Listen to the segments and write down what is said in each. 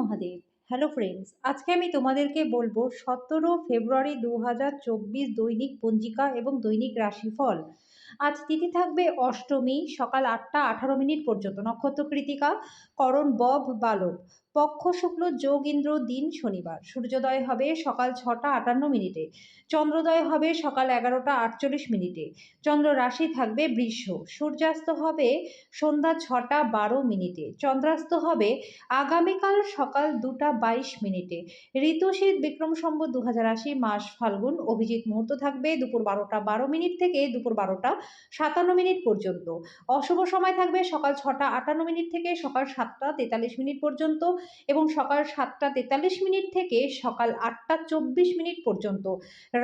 Mahadev. Hello friends আজকে আমি তোমাদেরকে বলব সতেরো ফেব্রুয়ারি দু হাজার চব্বিশ দৈনিক পঞ্জিকা এবং দৈনিক রাশিফল। আজ তিথি থাকবে অষ্টমী, সকাল আটটা আঠারো মিনিট পর্যন্ত। নক্ষত্র কৃতিকা, করণ, বব বালব পক্ষ, শুক্ল, যোগ, ইন্দ্র, দিন, শনিবার। সূর্যোদয় হবে সকাল ছটা আটান্ন মিনিটে। চন্দ্রোদয় হবে সকাল এগারোটা আটচল্লিশ মিনিটে। চন্দ্র রাশি থাকবে বৃষ। সূর্যাস্ত হবে সন্ধ্যা ছটা বারো মিনিটে। চন্দ্রাস্ত হবে আগামীকাল সকাল দুটা বাইশ মিনিটে। ঋতুশীত বিক্রম সম্বত দু হাজার আশি মাস ফাল্গুন। অভিজিৎ মুহূর্ত থাকবে দুপুর বারোটা বারো মিনিট থেকে দুপুর বারোটা সাতান্ন মিনিট পর্যন্ত। অশুভ সময় থাকবে সকাল ছটা আটান্ন মিনিট থেকে সকাল সাতটা তেতাল্লিশ মিনিট পর্যন্ত এবং সকাল সাতটা তেতাল্লিশ মিনিট থেকে সকাল আটটা চব্বিশ মিনিট পর্যন্ত।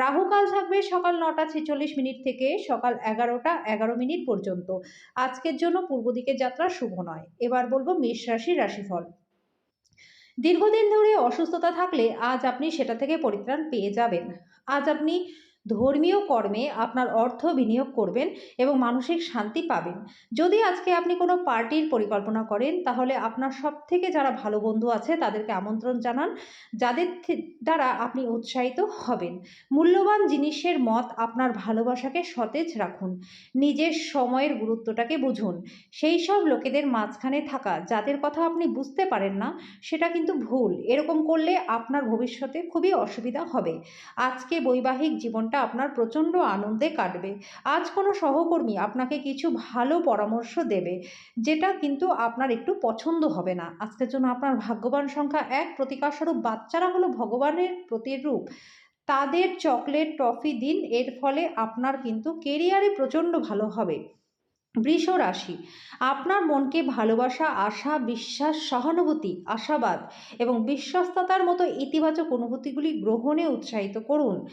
রাহুকাল থাকবে সকাল নটা ছেচল্লিশ মিনিট থেকে সকাল এগারোটা এগারো মিনিট পর্যন্ত। আজকের জন্য পূর্ব দিকের যাত্রা শুভ নয়। এবার বলব মেষ রাশির রাশিফল। দীর্ঘদিন ধরে অসুস্থতা থাকলে আজ আপনি সেটা থেকে পরিত্রাণ পেয়ে যাবেন। আজ আপনি ধর্মীয় কর্মে আপনার অর্থ বিনিয়োগ করবেন এবং মানসিক শান্তি পাবেন। যদি আজকে আপনি কোনো পার্টির পরিকল্পনা করেন, তাহলে আপনার সব থেকে যারা ভালো বন্ধু আছে, তাদেরকে আমন্ত্রণ জানান, যাদের দ্বারা আপনি উৎসাহিত হবেন। মূল্যবান জিনিসের মত আপনার ভালোবাসাকে সতেজ রাখুন। নিজের সময়ের গুরুত্বটাকে বুঝুন। সেই সব লোকেদের মাঝখানে থাকা, যাদের কথা আপনি বুঝতে পারেন না, সেটা কিন্তু ভুল। এরকম করলে আপনার ভবিষ্যতে খুবই অসুবিধা হবে। আজকে বৈবাহিক জীবনটা দিনটা আপনার প্রচণ্ড আনন্দে কাটবে। আজ কোনো সহকর্মী আপনাকে কিছু ভালো পরামর্শ দেবে, যেটা কিন্তু আপনার একটু পছন্দ হবে না। আজকের জন্য আপনার ভাগ্যবান সংখ্যা এক, প্রতিকারস্বরূপ বাচ্চারা হলো ভগবানের প্রতিরূপ। তাদের চকলেট টফি দিন, এর ফলে আপনার কিন্তু কেরিয়ারে প্রচণ্ড ভালো হবে। বৃষ রাশি। আপনার মনকে ভালোবাসা, আশা, বিশ্বাস, সহানুভূতি, আশাবাদ এবং বিশ্বস্ততার মতো ইতিবাচক অনুভূতিগুলি গ্রহণে উৎসাহিত করুন।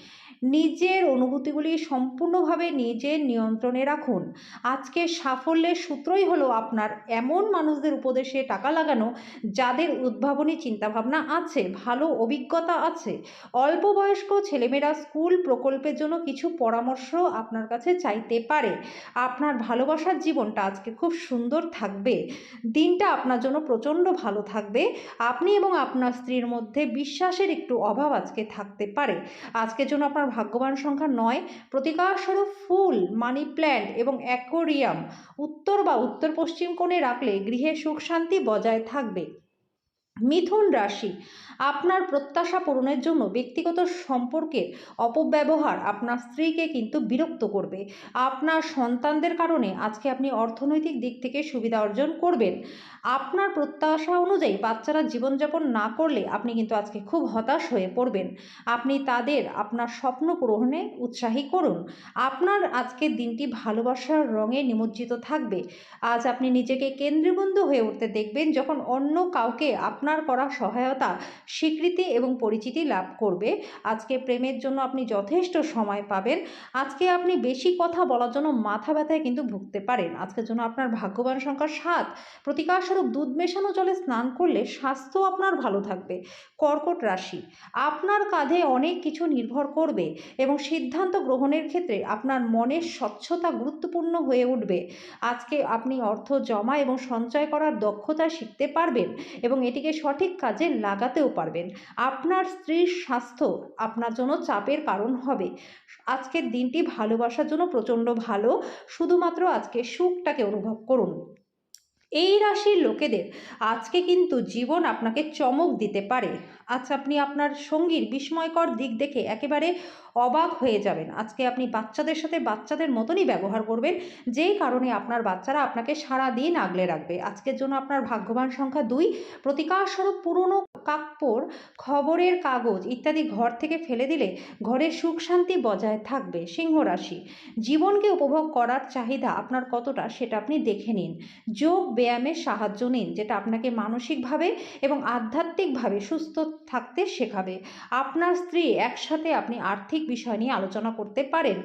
নিজের অনুভূতিগুলি সম্পূর্ণভাবে নিজের নিয়ন্ত্রণে রাখুন। আজকে সাফল্যের সূত্রই হলো আপনার এমন মানুষদের উপদেশে টাকা লাগানো যাদের উদ্ভাবনী চিন্তাভাবনা আছে, ভালো অভিজ্ঞতা আছে। অল্প বয়স্ক ছেলেমেয়েরা স্কুল প্রকল্পের জন্য কিছু পরামর্শ আপনার কাছে চাইতে পারে। আপনার ভালোবাসার জীবনটা আজকে খুব সুন্দর থাকবে। দিনটা আপনার জন্য প্রচণ্ড ভালো থাকবে। আপনি এবং আপনার স্ত্রীর মধ্যে বিশ্বাসের একটু অভাব আজকে থাকতে পারে। আজকের জন্য আপনার ভাগ্যবান সংখ্যা নয়, প্রতিকারস্বরূপ ফুল, মানি প্ল্যান্ট এবং অ্যাকোরিয়াম উত্তর বা উত্তর পশ্চিম কোণে রাখলে গৃহে সুখ শান্তি বজায় থাকবে। মিথুন রাশি, আপনার প্রত্যাশা পূরণের জন্য ব্যক্তিগত সম্পর্কের অপব্যবহার আপনার স্ত্রীকে কিন্তু বিরক্ত করবে। আপনার সন্তানদের কারণে আজকে আপনি অর্থনৈতিক দিক থেকে সুবিধা অর্জন করবেন। আপনার প্রত্যাশা অনুযায়ী বাচ্চারা জীবনযাপন না করলে আপনি কিন্তু আজকে খুব হতাশ হয়ে পড়বেন। আপনি তাদের আপনার স্বপ্ন পূরণে উৎসাহী করুন। আপনার আজকের দিনটি ভালোবাসার রঙে নিমজ্জিত থাকবে। আজ আপনি নিজেকে কেন্দ্রবিন্দু হয়ে উঠতে দেখবেন যখন অন্য কাউকে আপনার করা সহায়তা, স্বীকৃতি এবং পরিচিতি লাভ করবে। আজকে প্রেমের জন্য আপনি যথেষ্ট সময় পাবেন। আজকে আপনি বেশি কথা বলার জন্য মাথা ব্যথায় কিন্তু ভুগতে পারেন। আজকের জন্য আপনার ভাগ্যবান সংখ্যা সাত। প্রতিকারস্বরূপ দুধ মেশানো জলে স্নান করলে স্বাস্থ্য আপনার ভালো থাকবে। কর্কট রাশি, আপনার কাঁধে অনেক কিছু নির্ভর করবে এবং সিদ্ধান্ত গ্রহণের ক্ষেত্রে আপনার মনের স্বচ্ছতা গুরুত্বপূর্ণ হয়ে উঠবে। আজকে আপনি অর্থ জমা এবং সঞ্চয় করার দক্ষতা শিখতে পারবেন এবং এটিকে সঠিক কাজে লাগাতেও পারবেন। আপনার স্ত্রীর স্বাস্থ্য আপনার জন্য চাপের কারণ হবে। আজকের দিনটি ভালোবাসার জন্য প্রচণ্ড ভালো। শুধুমাত্র আজকে সুখটাকে অনুভব করুন। এই রাশির লোকেদের আজকে কিন্তু জীবন আপনাকে চমক দিতে পারে। আজ আপনি আপনার সঙ্গীর বিস্ময়কর দিক দেখে একেবারে অবাক হয়ে যাবেন। আজকে আপনি বাচ্চাদের সাথে বাচ্চাদের মতনই ব্যবহার করবেন, যেই কারণে আপনার বাচ্চারা আপনাকে সারা দিন আগলে রাখবে। আজকের জন্য আপনার ভাগ্যবান সংখ্যা দুই। প্রতিকারস্বরূপ পুরনো কাপড়, খবরের কাগজ ইত্যাদি ঘর থেকে ফেলে দিলে ঘরে সুখ শান্তি বজায় থাকবে। সিংহ রাশি, জীবনকে উপভোগ করার চাহিদা আপনার কতটা সেটা আপনি দেখে নিন। যোগ ব্যায়ামের সাহায্য নিন, যেটা আপনাকে মানসিকভাবে এবং আধ্যাত্মিকভাবে সুস্থ থাকতে শেখাবে। আপনার স্ত্রী একসাথে আপনি আর্থিক বিষয় নিয়ে আলোচনা করতে পারেন।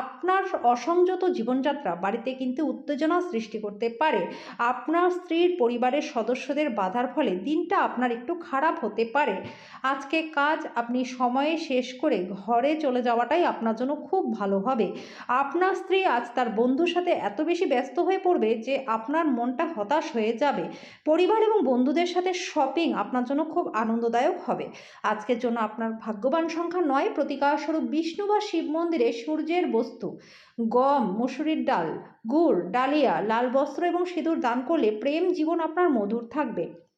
আপনার অসংযত জীবনযাত্রা বাড়িতে কিন্তু উত্তেজনা সৃষ্টি করতে পারে। আপনার স্ত্রীর পরিবারের সদস্যদের বাধার ফলে দিনটা আপনার একটু খারাপ হতে পারে। আজকে কাজ আপনি সময়ে শেষ করে ঘরে চলে যাওয়াটাই আপনার জন্য খুব ভালো হবে। আপনার স্ত্রী আজ তার বন্ধুর সাথে এত বেশি ব্যস্ত হয়ে পড়বে যে আপনার মনটা হতাশ হয়ে যাবে। পরিবার এবং বন্ধুদের সাথে শপিং আপনার জন্য খুব আনন্দদায়ক হবে। আজকের জন্য আপনার ভাগ্যবান সংখ্যা নয়, প্রতিকারস্বরূপ বিষ্ণু বা শিব মন্দিরে সূর্যের বস্তু। গম, মুসুরির ডাল, গুড়, ডালিয়া, লাল বস্ত্র এবং সিঁদুর দান করলে প্রেম জীবন আপনার মধুর থাকবে।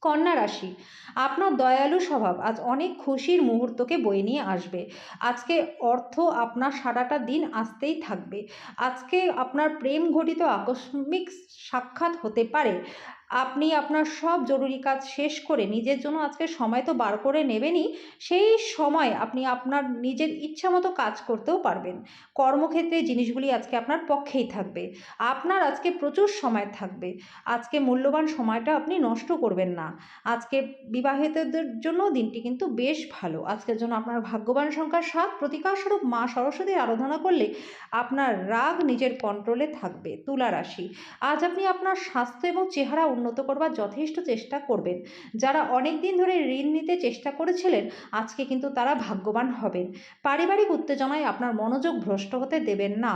কন্যা রাশি, আপনার দয়ালু স্বভাব আজ অনেক খুশির মুহূর্তকে বয়ে নিয়ে আসবে। আজকে অর্থ আপনার সারাটা দিন আসতেই থাকবে। আজকে আপনার প্রেম ঘটিত আকস্মিক সাক্ষাৎ হতে পারে। আপনি আপনার সব জরুরি কাজ শেষ করে নিজের জন্য আজকে সময় তো বার করে নেবেনই, সেই সময় আপনি আপনার নিজের ইচ্ছা মতো কাজ করতেও পারবেন। কর্মক্ষেত্রে জিনিসগুলি আজকে আপনার পক্ষেই থাকবে। আপনার আজকে প্রচুর সময় থাকবে। আজকে মূল্যবান সময়টা আপনি নষ্ট করবেন না। আজকে বিবাহিতদের জন্য দিনটি কিন্তু বেশ ভালো। আজকের জন্য আপনার ভাগ্যবান সংখ্যা সাত প্রতিকারস্বরূপ মা সরস্বতীর আরাধনা করলে আপনার রাগ নিজের কন্ট্রোলে থাকবে, তুলা রাশি। আজ আপনি আপনার স্বাস্থ্য এবং চেহারা উন্নত করবার যথেষ্ট চেষ্টা করবেন। যারা অনেক দিন ধরে ঋণ নিতে চেষ্টা করেছিলেন, আজকে কিন্তু তারা ভাগ্যবান হবেন। পারিবারিক উত্তেজনায় আপনার মনোযোগ ভ্রষ্ট হতে দেবেন না।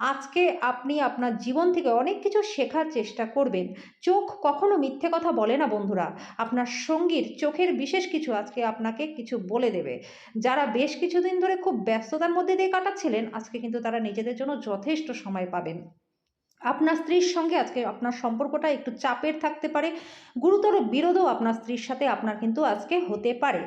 আজকে আপনি আপনার জীবন থেকে অনেক কিছু শেখার চেষ্টা করবেন। চোখ কখনো মিথ্যে কথা বলে না বন্ধুরা। আপনার সঙ্গীর চোখের বিশেষ কিছু আজকে আপনাকে কিছু বলে দেবে। যারা বেশ কিছুদিন ধরে খুব ব্যস্ততার মধ্যে দিয়ে কাটাচ্ছিলেন, আজকে কিন্তু তারা নিজেদের জন্য যথেষ্ট সময় পাবেন। আপনার স্ত্রীর সঙ্গে আজকে আপনার সম্পর্কটা একটু চাপের থাকতে পারে। গুরুতর বিরোধও আপনার স্ত্রীর সাথে আপনার কিন্তু আজকে হতে পারে।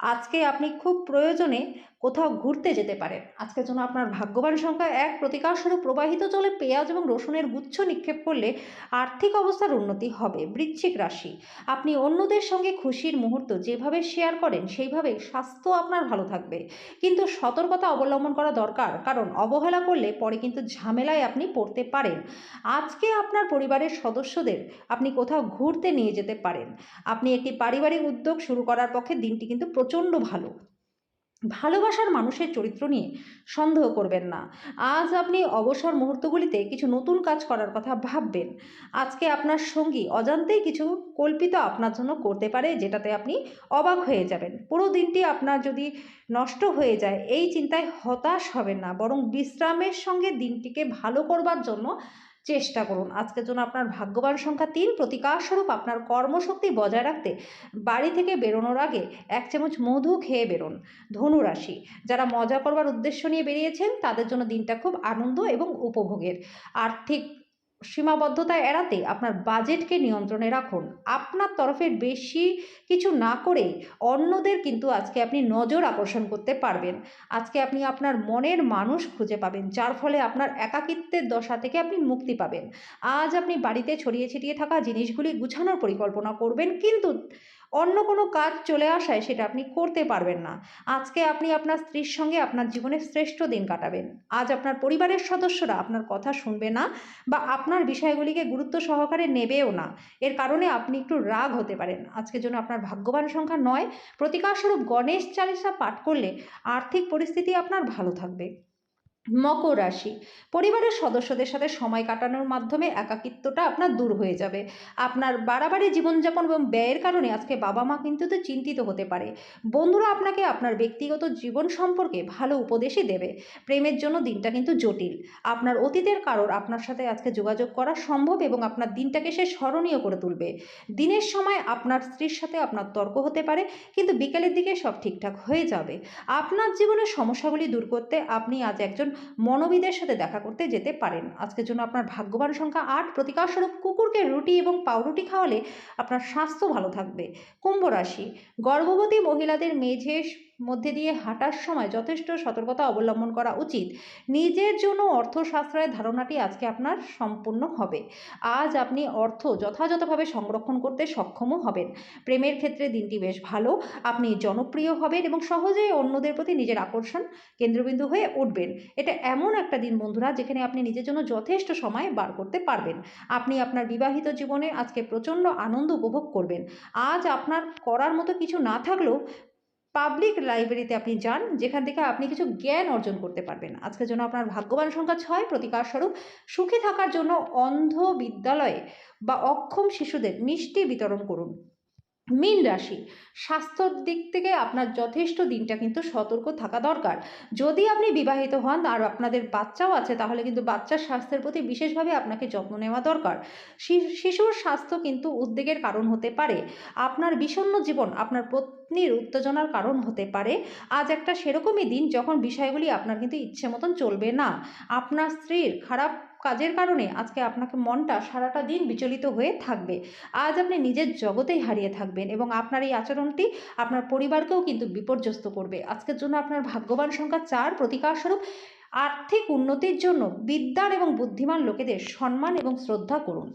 আজকে আপনি খুব প্রয়োজনে কোথাও ঘুরতে যেতে পারেন। আজকের জন্য আপনার ভাগ্যবান সংখ্যা এক। প্রতিকারস্বরূপ প্রবাহিত জলে পেঁয়াজ এবং রসুনের গুচ্ছ নিক্ষেপ করলে আর্থিক অবস্থার উন্নতি হবে। বৃশ্চিক রাশি, আপনি অন্যদের সঙ্গে খুশির মুহূর্ত যেভাবে শেয়ার করেন, সেইভাবে স্বাস্থ্য আপনার ভালো থাকবে। কিন্তু সতর্কতা অবলম্বন করা দরকার, কারণ অবহেলা করলে পরে কিন্তু ঝামেলায় আপনি পড়তে পারেন। আজকে আপনার পরিবারের সদস্যদের আপনি কোথাও ঘুরতে নিয়ে যেতে পারেন। আপনি একটি পারিবারিক উদ্যোগ শুরু করার পক্ষে দিনটি কিন্তু প্রচণ্ড ভালো। ভালোবাসার মানুষের চরিত্র নিয়ে সন্দেহ করবেন না। আজ আপনি অবসর মুহূর্তগুলিতে কিছু নতুন কাজ করার কথা ভাববেন। আজকে আপনার সঙ্গী অজান্তেই কিছু কল্পিত আপনার জন্য করতে পারে, যেটাতে আপনি অবাক হয়ে যাবেন। পুরো দিনটি আপনার যদি নষ্ট হয়ে যায়, এই চিন্তায় হতাশ হবেন না, বরং বিশ্রামের সঙ্গে দিনটিকে ভালো করবার জন্য চেষ্টা করুন। আজকের জন্য আপনার ভাগ্যবান সংখ্যা তিন। প্রতিকারস্বরূপ আপনার কর্মশক্তি বজায় রাখতে বাড়ি থেকে বেরোনোর আগে এক চামচ মধু খেয়ে বেরোন। ধনুরাশি, যারা মজা করবার উদ্দেশ্য নিয়ে বেরিয়েছেন, তাদের জন্য দিনটা খুব আনন্দ এবং উপভোগের। আর্থিক সীমাবদ্ধতা এড়াতে আপনার বাজেটকে নিয়ন্ত্রণে রাখুন। আপনার তরফের বেশি কিছু না করে অন্যদের কিন্তু আজকে আপনি নজর আকর্ষণ করতে পারবেন। আজকে আপনি আপনার মনের মানুষ খুঁজে পাবেন, যার ফলে আপনার একাকিত্বের দশা থেকে আপনি মুক্তি পাবেন। আজ আপনি বাড়িতে ছড়িয়ে ছিটিয়ে থাকা জিনিসগুলি গুছানোর পরিকল্পনা করবেন, কিন্তু অন্য কোনো কাজ চলে আসায় সেটা আপনি করতে পারবেন না। আজকে আপনি আপনার স্ত্রীর সঙ্গে আপনার জীবনের শ্রেষ্ঠ দিন কাটাবেন। আজ আপনার পরিবারের সদস্যরা আপনার কথা শুনবে না বা আপনার বিষয়গুলিকে গুরুত্ব সহকারে নেবেও না। এর কারণে আপনি একটু রাগ হতে পারেন। আজকের জন্য আপনার ভাগ্যবান সংখ্যা নয় প্রতিকারস্বরূপ গণেশ চালিসা পাঠ করলে আর্থিক পরিস্থিতি আপনার ভালো থাকবে। মকর রাশি। পরিবারের সদস্যদের সাথে সময় কাটানোর মাধ্যমে একাকিত্বটা আপনার দূর হয়ে যাবে। আপনার বাড়াবাড়ি জীবনযাপন এবং ব্যয়ের কারণে আজকে বাবা মা কিন্তু তো চিন্তিত হতে পারে। বন্ধুরা আপনাকে আপনার ব্যক্তিগত জীবন সম্পর্কে ভালো উপদেশই দেবে। প্রেমের জন্য দিনটা কিন্তু জটিল। আপনার অতীতের কারোর আপনার সাথে আজকে যোগাযোগ করা সম্ভব এবং আপনার দিনটাকে সে স্মরণীয় করে তুলবে। দিনের সময় আপনার স্ত্রীর সাথে আপনার তর্ক হতে পারে, কিন্তু বিকেলের দিকে সব ঠিকঠাক হয়ে যাবে। আপনার জীবনের সমস্যাগুলি দূর করতে আপনি আজ একজন মনোবিদের সাথে দেখা করতে যেতে পারেন। আজকের জন্য আপনার ভাগ্যবান সংখ্যা আট। প্রতিকারস্বরূপ কুকুরকে রুটি এবং পাউরুটি খাওয়ালে আপনার স্বাস্থ্য ভালো থাকবে। কুম্ভ রাশি, গর্ভবতী মহিলাদের মেঝে মধ্যে দিয়ে হাঁটার সময় যথেষ্ট সতর্কতা অবলম্বন করা উচিত। নিজের জন্য অর্থ সাশ্রয়ের ধারণাটি আজকে আপনার সম্পূর্ণ হবে। আজ আপনি অর্থ যথাযথভাবে সংরক্ষণ করতে সক্ষমও হবেন। প্রেমের ক্ষেত্রে দিনটি বেশ ভালো। আপনি জনপ্রিয় হবেন এবং সহজেই অন্যদের প্রতি নিজের আকর্ষণ কেন্দ্রবিন্দু হয়ে উঠবেন। এটা এমন একটা দিন, বন্ধুরা, যেখানে আপনি নিজের জন্য যথেষ্ট সময় বার করতে পারবেন। আপনি আপনার বিবাহিত জীবনে আজকে প্রচণ্ড আনন্দ উপভোগ করবেন। আজ আপনার করার মতো কিছু না থাকলেও পাবলিক লাইব্রেরিতে আপনি যান, যেখান থেকে আপনি কিছু জ্ঞান অর্জন করতে পারবেন। আজকের জন্য আপনার ভাগ্যবান সংখ্যা ছয়। প্রতিকারস্বরূপ সুখী থাকার জন্য অন্ধ বিদ্যালয়ে বা অক্ষম শিশুদের মিষ্টি বিতরণ করুন। মীন রাশি, স্বাস্থ্যর দিক থেকে আপনার যথেষ্ট দিনটা কিন্তু সতর্ক থাকা দরকার। যদি আপনি বিবাহিত হন আর আপনাদের বাচ্চাও আছে, তাহলে কিন্তু বাচ্চার স্বাস্থ্যের প্রতি বিশেষভাবে আপনাকে যত্ন নেওয়া দরকার। শিশুর স্বাস্থ্য কিন্তু উদ্বেগের কারণ হতে পারে, আপনার বিষণ্ণ জীবন আপনার পত্নীর উত্তেজনার কারণ হতে পারে। আজ একটা সেরকমই দিন যখন বিষয়গুলি আপনার কিন্তু ইচ্ছে মতন চলবে না। আপনার স্ত্রীর খারাপ কাজের কারণে আজকে আপনাকে মনটা সারাটা দিন বিচলিত হয়ে থাকবে। আজ আপনি নিজের জগতেই হারিয়ে থাকবেন এবং আপনার এই আচরণটি আপনার পরিবারকেও কিন্তু বিপর্যস্ত করবে। আজকের জন্য আপনার ভাগ্যবান সংখ্যা চার প্রতিকারস্বরূপ। আর্থিক উন্নতির জন্য বিদ্যার এবং বুদ্ধিমান লোকেদের সম্মান এবং শ্রদ্ধা করুন।